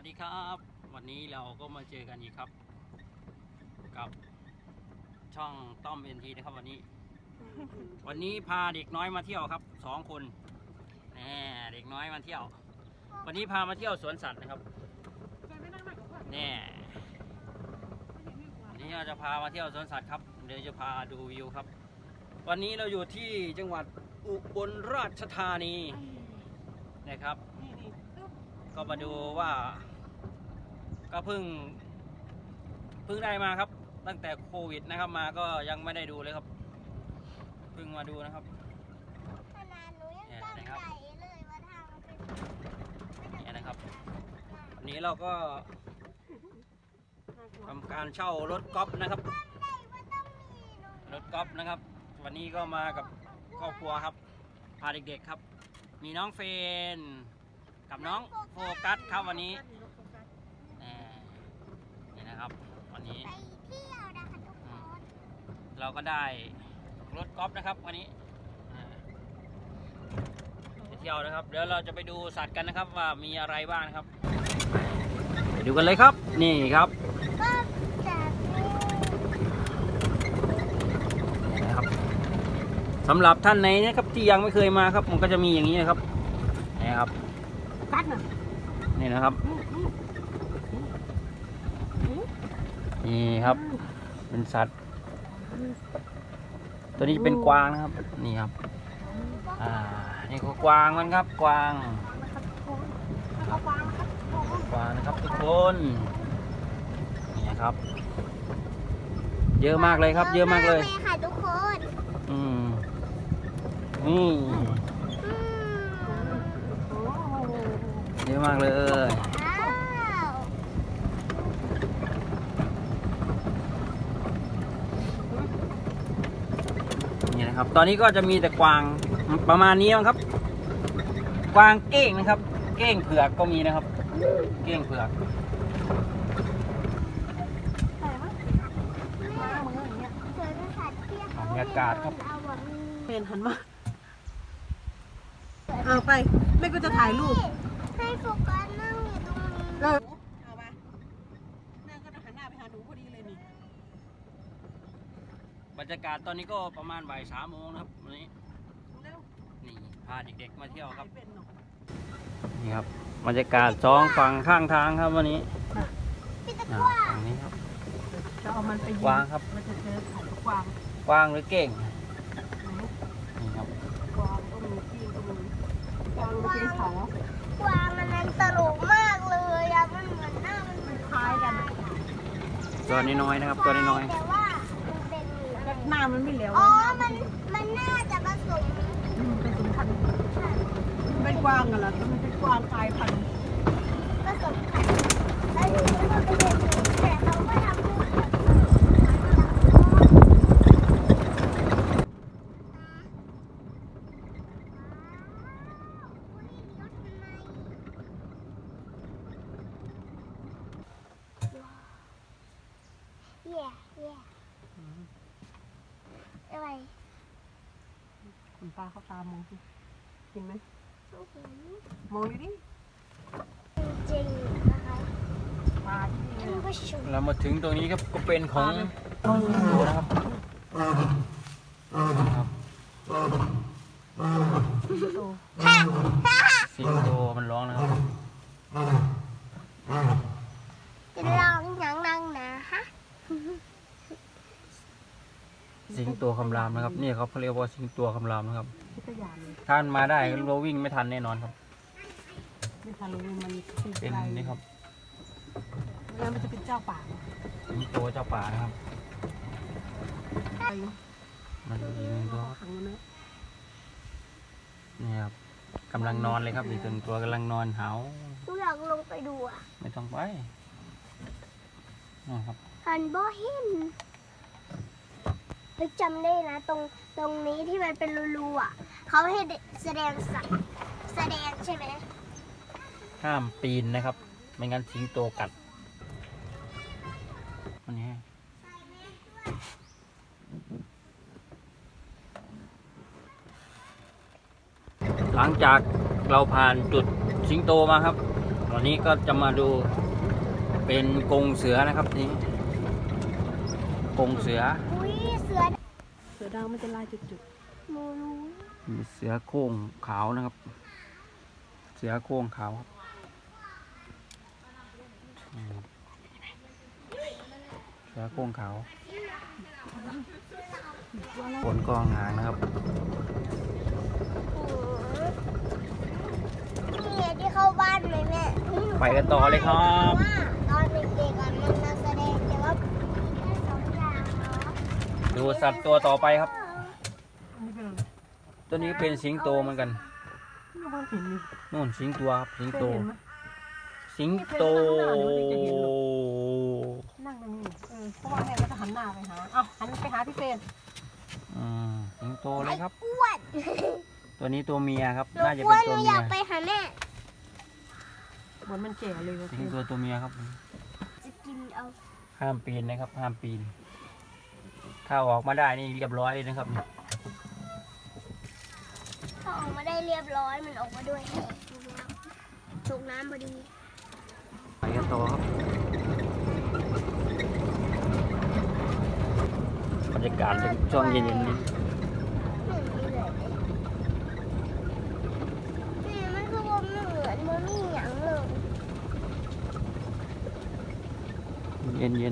วัสดีครับ วันนี้เราก็มาเจอกันอีกครับ กับช่องต้อมเอ็นทีนะครับวันนี้ วันนี้พาเด็กน้อยมาเที่ยวครับสองคนแหมเด็กน้อยมาเที่ยว วันนี้พามาเที่ยวสวนสัตว์นะครับแน่วันนี้เราจะพามาเที่ยวสวนสัตว์ครับเดี๋ยวจะพาดูวิวครับ วันนี้เราอยู่ที่จังหวัดอุบลราชธานีนะครับ ก็มาดูว่า ก็เพิ่งเพิ่งได้มาครับ ตั้งแต่โควิดนะครับมาก็ยังไม่ได้ดูเลยครับเพิ่งมาดูนะครับขนาดหนูยังเนี่ยจำนะครับใจเลยว่าทางมันเป็นเนี่ยนะครับวันนี้เราก็ทำการเช่ารถกอล์ฟนะครับ รถกอล์ฟนะครับ วันนี้ก็มากับครอบครัวครับ พาเด็กๆครับ มีน้องเฟรน กับน้องโฟกัสครับวันนี้แหม่นี่นะครับวันนี้ไปเที่ยวนะคะทุกคนเราก็ได้รถกอล์ฟนะครับวันนี้อ่าไปเที่ยวนะครับเดี๋ยวเราจะไปดูสัตว์กันนะครับว่ามีอะไรบ้างนะครับไปดูกันเลยครับนี่ครับก็จะมีนี่นะครับสำหรับท่านไหนนะครับที่ยังไม่เคยมาครับ มันก็จะมีอย่างนี้นะครับนี่ครับ กัดน่ะนี่นะครับ นี่ครับ เป็นสัตว์ ตัวนี้เป็นกวางนะครับ นี่ครับ อ่า นี่ก็กวางมันครับ กวางเอาวางครับกวางนะครับทุกคน นี่นะครับ เยอะมากเลยครับ เยอะมากเลยค่ะทุกคน อืมนี่ อืม โอ้โห เยอะมากเลย นี่นะครับ ตอนนี้ก็จะมีแต่กวางประมาณนี้มั้งครับ กวางเก้งนะครับ เก้งเผือกก็มีนะครับ เก้งเผือกบรรยากาศครับเอาแบบนี้เป็นหันมาเอาไป แม่ก็จะถ่ายรูป ให้โฟกัสนั่งอยู่ตรงนี้ เออเอาไปแม่ก็จะหันหน้าไปหาหนูพอดีเลยนี่ บรรยากาศตอนนี้ก็ประมาณบ่ายสามโมงนะครับวันนี้เร็วนี่พาเด็กๆมาเที่ยวครับ เป็นหนูนี่ครับบรรยากาศสองฝั่งข้างทางครับวันนี้พี่ตะอ่ากว้าฝั่งนี้ครับจะเอามันไปยิกวางครับมันจะเจอขันกวางกวางหรือเก้งนี่ครับกวางก็มีกิ้งก็มีกวางมันเป็นเขา กวางมันนั้นตลกมากเลยอะมันเหมือนหน้ามันเหมือนคล้ายกันอะตัวน้อยๆนะครับ ตัวน้อยแต่ว่ามันเป็นอะไรหน้ามันไม่เหลวอ๋อ มันมันน่าจะผสมมเป็นสมพันธุ์มันเป็นกวางกันเหรอมันเป็นกวางกลายพันธุ์ผสมกันแล้วทีนี้มันเป็นอย่างนี้แต่เขาก็ทำให้แบบเย่เย่อะไร คุณป้าเขาตามองสิเห็นไหมไม่เห็นมองดูดิจริงๆนะคะปลาที่นี่ท่านผู้ชมๆเรามาถึงตรงนี้ครับก็เป็นของดูนะครับนะครับโตสิงโตมันร้องนะครับจะลองหนังนังนะฮะ สิงโตคำรามนะครับ นี่ครับเขาเรียกว่าสิงโตคำรามนะครับพิทยานเลยท่านมาได้เราวิ่งไม่ทันแน่นอนครับ ไม่ทันรู้มันตีเป็นไกลนี่ครับแล้วมันจะเป็นเจ้าป่าเนอะสิงโตเจ้าป่านะครับ ไปมาดูอีกหนึ่งตัวครับขังมันนะนี่ครับกำลังนอนเลยครับอีกตัวหนึ่งตัวกำลังนอนหาวหนูอยากลงไปดูอะไม่ต้องไปนะครับ หันบ่เห็น เฮ้ยจำได้นะ ตรงตรงนี้ที่มันเป็นรูๆอะเขาให้แสดงสัตว์แสดงใช่ไหมห้ามปีนนะครับ ไม่งั้นสิงโตกัดอันนี้หลังจากเราผ่านจุดสิงโตมาครับ วันนี้ก็จะมาดูเป็นกงเสือนะครับนี่กงเสือ อดาวมันจะลายจุดหมูรู้มีเสือโคร่งขาวนะครับ เสือโคร่งขาวครับอืมเสือโคร่งขาวขนกองหางนะครับนี่ที่เข้าบ้านไหมแม่ ไปกันต่อเลยครับ ว่าตอนเด็กๆอะมันมาแสดงแต่ว่ามีแค่สองอย่างเนาะ ดูสัตว์ตัวต่อไปครับๆนี่เป็นอะไรตัวนี้เป็นสิงโตเหมือนกันไม่ค่อยเห็นนี่นู่นสิงตัวครับสิงเคยโตเห็นไหมสิงโตนั่งตรงนี้เออเพราะว่าแม่ก็จะหันหน้าไปหาเอ้าหันไปหาพี่เฟรนอืมสิงโตเลยครับ อ้วนตัวนี้ตัวเมียครับหนูน่าจะอ้วเป็นนหตัวนูอเมียยากไปหาแม่เหมือนมันแก่เลยว่ะสิงโตตัวเมียครับ จะกินเอา ห้ามปีนนะครับ ห้ามปีน ถ้าออกมาได้นี่เรียบร้อยเลยนะครับ ถ้าออกมาได้เรียบร้อยมันออกมาด้วยตกน้ำพอดีไปกันต่อครับบรรยากาศช่วงเย็นๆนี้ไม่มีเลยนี่มันคือว่ามันเหมือนมันมีอย่างเลย เย็น เ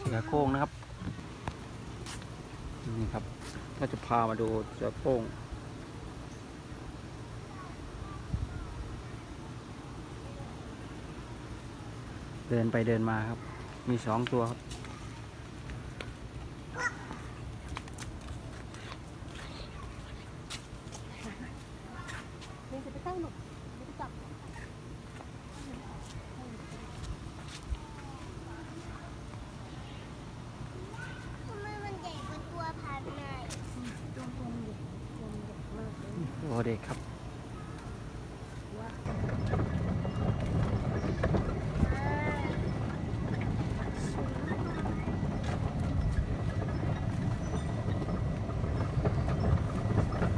เสือโคร่งนะครับ นี่ครับ ก็จะพามาดูเสือโคร่งเดินไปเดินมาครับ มีสองตัวครับ นี่จะไปตั้งหนุกนี่จะจับ ทำไมมันใหญ่กว่าตัวพันธุ์ไหน ตัวตัวมันเด็กตัวมันเด็กมากเลย โอเด็กครับ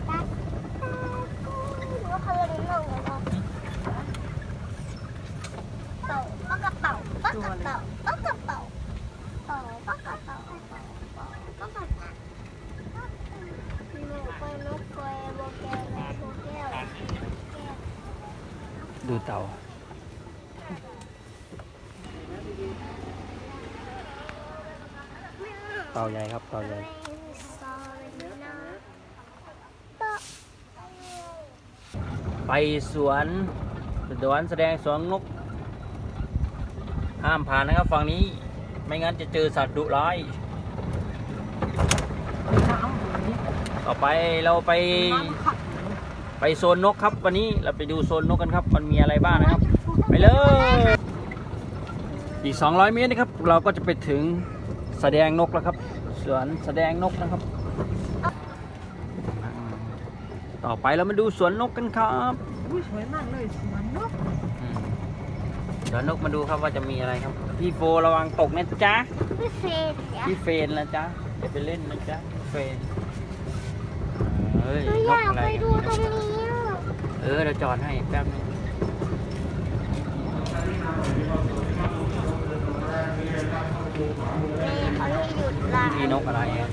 ตัดหรือว่าเขาเรียกน้องอะไรเต่าปากกระเป๋าปากกระเป๋าปากกระเป๋าเต่าปากกระเป๋าปากกระเป๋าปากกระเป๋าหนูไปนกไปโบแกนโบแก้วแก้ว ดูเต่าเต่าใหญ่ครับเต่าใหญ่ไปสวนสวนแสดงสวนนก ห้ามผ่านนะครับฝั่งนี้ ไม่งั้นจะเจอสัตว์ดุร้ายน้ำนี่ต่อไปเราไปน้ำขัด ไปโซนนกครับวันนี้เราไปดูโซนนกกันครับ มันมีอะไรบ้างนะครับ ไปเลย อีก 200 เมตรนะครับ เราก็จะไปถึงแสดงนกแล้วครับสวนแสดงนกนะครับ ต่อไปเรามาดูสวนนกกันครับอุ้ยสวยมากเลยสวนนกอืมสวนนกมาดูครับว่าจะมีอะไรครับ พี่โฟระวังตกนะจ๊ะพี่เฟนเนี่ยพี่เฟนนะจ๊ะอย่าไปเล่นนะจ๊ะเฟน เฮ้ยหนูนอกยากอะไรไปกันดูนี่ตรงนี้อะเออเราจอดให้แป๊บนึงแม่เขาให้หยุดละมีนกอะไรอะ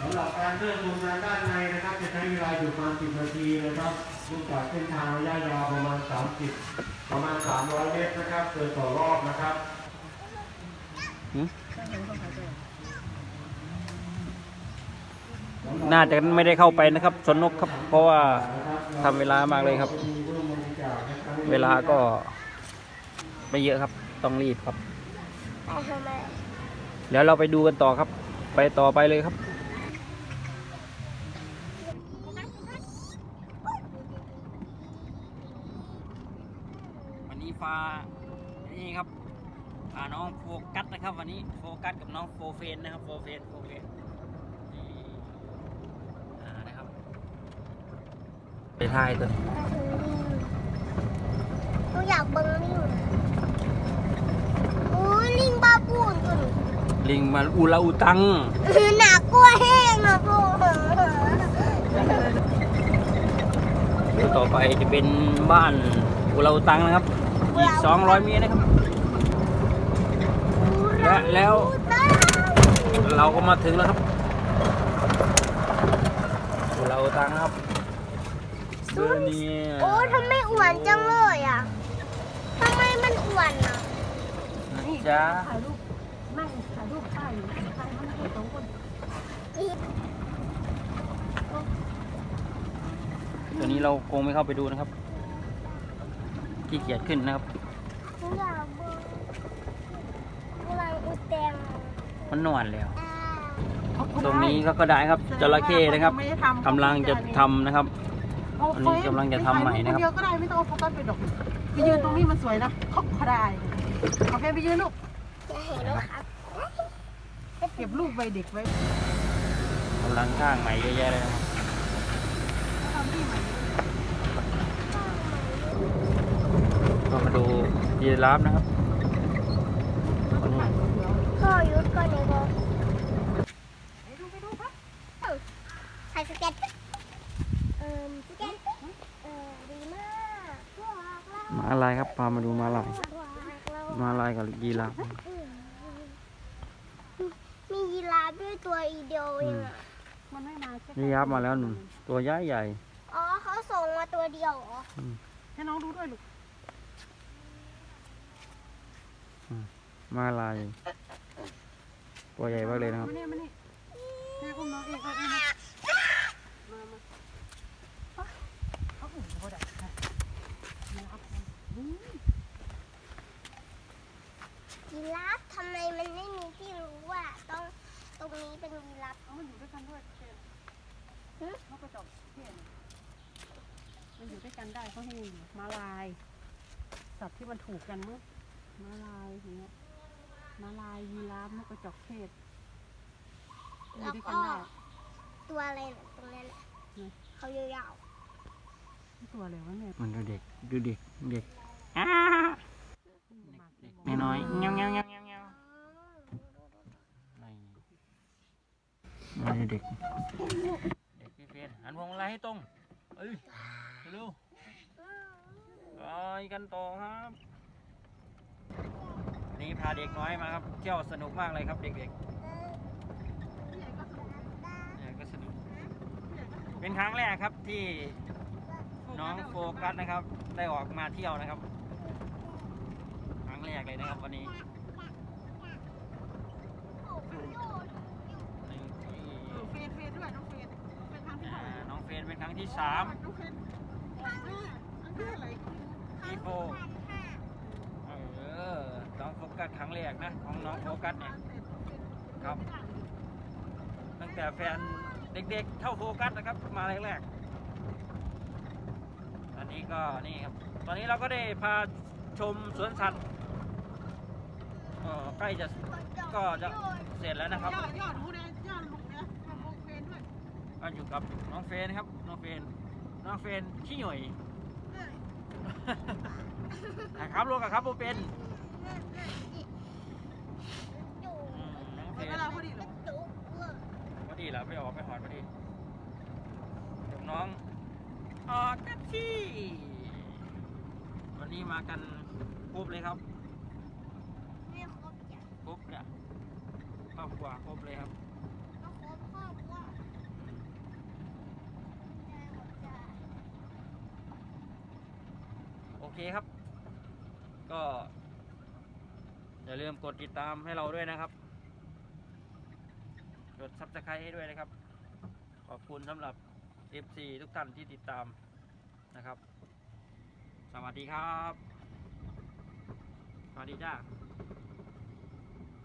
สำหรับการเดินชมงานด้านในนะครับ จะใช้เวลาอยู่ประมาณ 10 นาทีนะครับดูจากเส้นทางระยะยาวประมาณ 30 ประมาณ 300 เมตรนะครับเดินต่อรอบนะครับ น่าจะไม่ได้เข้าไปนะครับสวนนกครับ เพราะว่าทำเวลามากเลยครับ เวลาก็ไม่เยอะครับ ต้องรีบครับไปทำไมเดี๋ยวเราไปดูกันต่อครับ ไปต่อไปเลยครับ วันนี้ฟ้านี่ครับพาน้องโฟกัส นะครับ วันนี้โฟกัสกับน้องโฟเฟนนะครับโฟเฟนโฟเฟนนี่อ่านะครับไปถ่ายตัวไปถึงลิงหนูอยากเบิ้งลิงโอ้ยลิงบาบูนตัวลิงมาอูลาอูตังหนักกลัวแห้งนะพ่อเดี๋ยวต่อไปจะเป็นบ้านอูลาอูตังนะครับ อีก 200 เมตรนะครับ และแล้วเราก็มาถึงแล้วครับอูลาอูตังนะครับเดือนนี้โอ้ทำไมอ้วนจังเลยอะทำไมมันอ้วนอะนะจ้าถ่ายรูปนั่งถ่ายรูปป้ายอยู่ถ่ายมันให้สองคนตัวนี้เราคงไม่เข้าไปดูนะครับขี้เกียจขึ้นนะครับ หนูอยากเบิ่งกำลังอุ แตงมันนอนแล้วอ่าตรงนี้ก็ก็ได้ครับจระเข้นะครับกำลังจะทำนะครับ อันนี้กำลังจะทำใหม่นะครับ เดียวก็ได้ไม่ต้องเอาโฟกัสไปดอกไปยืนตรงนี้มันสวยนะเขาเขาได้โอเคไปยืนลูกจะเห็นแล้วครับเก็บรูปไว้เด็กไว้กำลังสร้างใหม่เยอะแยะเลยนะครับทำที่ใหม่ก็มาดูยีราฟนะครับนี่พ่อ หยุดก่อนเลยพ่อไปดูไปดูครับถ่ายสเก็ตปึ๊บเอ่อสเก็ตปึ๊บเออดีมากพวกเรามาลายครับพามาดูมาลายพวกเรามาลายกับยีราฟมียีราฟด้วยตัวอีเดียวเองอะมันไม่มาใช่ยีราฟมาแล้วหนึ่งตัวใหญ่ใหญ่อ๋อเขาส่งมาตัวเดียวเหรอให้น้องดูด้วยลูกมาลาย ตัวใหญ่มากเลยนะครับมานี่มานี่แม่อุ้มน้องเองเอาเองมามามาเขาอุ้มเขาได้ค่ะมาเอาอืมยีราฟทำไมมันไม่มีที่รู้ว่าต้องตรงนี้เป็นยีราฟเอามันอยู่ด้วยกันด้วยเชนหึนกกระจอกเทศมันอยู่ด้วยกันได้เขาให้มาลาย สัตว์ที่มันถูกกันมั้งมาลายอย่างเงี้ย ลายยีราฟนกกระจอกเทศอยู่ด้วยกันได้ตัวอะไรน่ะตรงนั้นน่ะอืมเขายาวนี่ตัวอะไรวะเนี่ยมันดูเด็กดูเด็กเด็กอ้ามาเด็กน้อยๆเงี้ยวเงี้ยวเงี้ยวเงี้ยวเงี้ยวนี่มาดูเด็กเด็กพี่เฟนหันพวงมาลัยให้ตรงเอ้ยเร็วไปกันต่อครับวั นนี่พาเด็กน้อยมาครับ เที่ยวสนุกมากเลยครับเด็กๆเนี่ยก็สนุก เป็นครั้งแรกครับที่น้องโฟกัสนะครับ ได้ออกมาเที่ยวนะครับ ครั้งแรกเลยนะครับวันนี้นี่ที่เฟนเฟนด้วยน้องเฟนเป็นครั้งที่อ่าเท่าไหร่น้องเฟรนเป็นครั้งที่สาม น้องเฟนครั้งที่อะไร ที่โฟเออน้องโฟกัสค รกนะของน้องโฟกัสเนี่ยครับ ตั้งแต่แฟนเด็กๆ เท่าโฟกัสนะครับ มาแรกๆตอนนี้ก็นี่ครับ ตอนนี้เราก็ได้พาชมสวนสัตว์ใกล้จะก็จะเสร็จแล้วนะครับยอดยอดหนูเนี่ยอดลูกเนี่ยน้องเฟนด้วยก็อยู่กับน้องเฟนครับน้องเฟนน้องเฟนขี้หน่อยนะครับลูกครับโบเป็นอยู่อื มน้องเวลาพอดีเหรอพอดีแล้วไปออกไปหอนพอดีเดี๋ยวน้อง ออกกันที่ วันนี้มากันครบเลยครับไม่ครบจ้ะครบเลยครอบครัวครบเลยครับต้องครบครอบว่าได้หมดจ้ะโอเคครับ ก็อย่าลืมกดติดตามให้เราด้วยนะครับ ดซับสไครต์ให้ด้วยนะครับ ขอบคุณสำหรับ FC ทุกท่านที่ติดตามนะครับ สวัสดีครับ สวัสดีจ้า